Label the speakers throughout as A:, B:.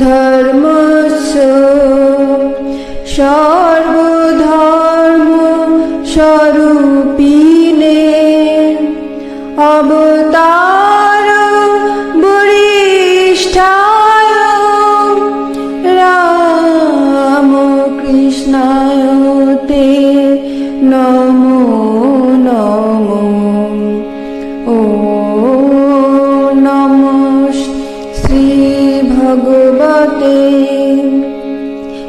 A: ধর্মস্য সর্বধর্ম স্বরূপিণে অবতার বরিষ্ঠায় রামকৃষ্ণায় তে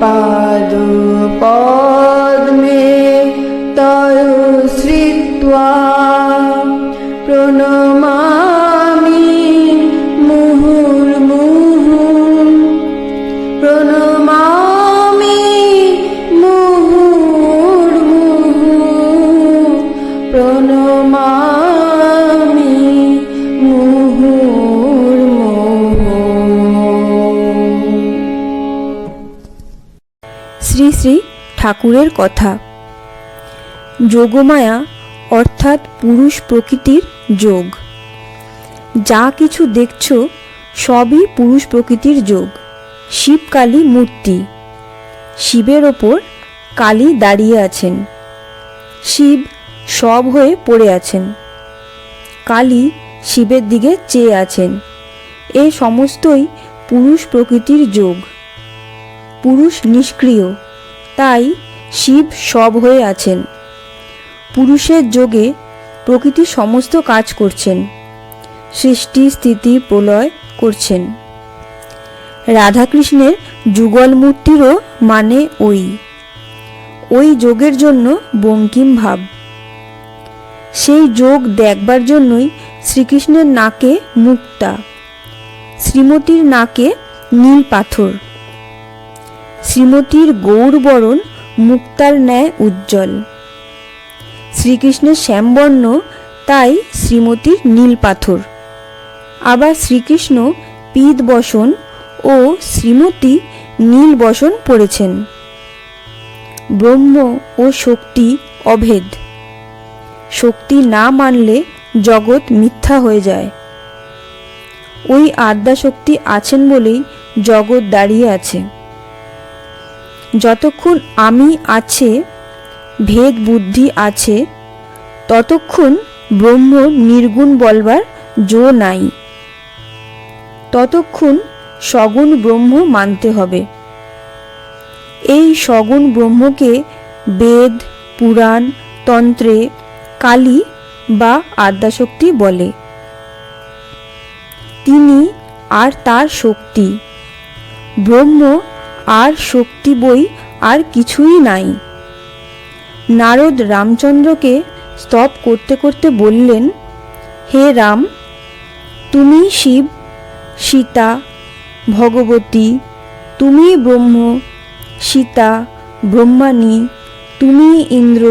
A: পাদ পদ্মে শ্রী শ্রী ঠাকুরের কথা। যোগমায়া অর্থাৎ পুরুষ প্রকৃতির যোগ। যা কিছু দেখছ, সবই পুরুষ প্রকৃতির যোগ। শিব কালী মূর্তি। শিবের ওপর কালী দাঁড়িয়ে আছেন। শিব সব হয়ে পড়ে আছেন। কালী শিবের দিকে চেয়ে আছেন। এ সমস্তই পুরুষ প্রকৃতির যোগ। পুরুষ নিষ্ক্রিয়। তাই শিব সব হয়ে আছেন। পুরুষের যোগে প্রকৃতি সমস্ত কাজ করছেন। সৃষ্টি, স্থিতি, প্রলয় করছেন। রাধাকৃষ্ণের যুগল মূর্তিরও মানে ওই। ওই যোগের জন্য বঙ্কিম ভাব। সেই যোগ দেখবার জন্যই শ্রীকৃষ্ণের নাকে মুক্তা। শ্রীমতীর নাকে নীল পাথর। শ্রীমতীর গৌরবরণ মুক্তার ন্যায় উজ্জ্বল। শ্রীকৃষ্ণের শ্যামবর্ণ, তাই শ্রীমতীর নীল পাথর। আবার শ্রীকৃষ্ণ পিত বসন ও শ্রীমতী নীল বসন পড়েছেন। ব্রহ্ম ও শক্তি অভেদ। শক্তি না মানলে জগৎ মিথ্যা হয়ে যায়। ওই আদ্যাশক্তি আছেন বলেই জগৎ দাঁড়িয়ে আছে। যতক্ষণ আমি আছে, ভেদ বুদ্ধি আছে, ততক্ষণ ব্রহ্ম নির্গুণ বলবার জো নাই। ততক্ষণ সগুণ ব্রহ্ম মানতে হবে। এই সগুণ ব্রহ্মকে বেদ, পুরাণ, তন্ত্রে, কালী বা আদ্যাশক্তি বলে। তিনি আর তার শক্তি। ব্রহ্ম আর শক্তি বই আর কিছুই নাই। নারদ রামচন্দ্রকে স্তব করতে করতে বললেন, হে রাম, তুমি শিব, সীতা, ভগবতী, তুমি ব্রহ্ম, সীতা, ব্রহ্মাণী, তুমি ইন্দ্র,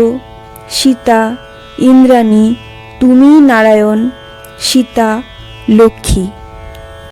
A: সীতা, ইন্দ্রাণী, তুমি নারায়ণ, সীতা, লক্ষ্মী।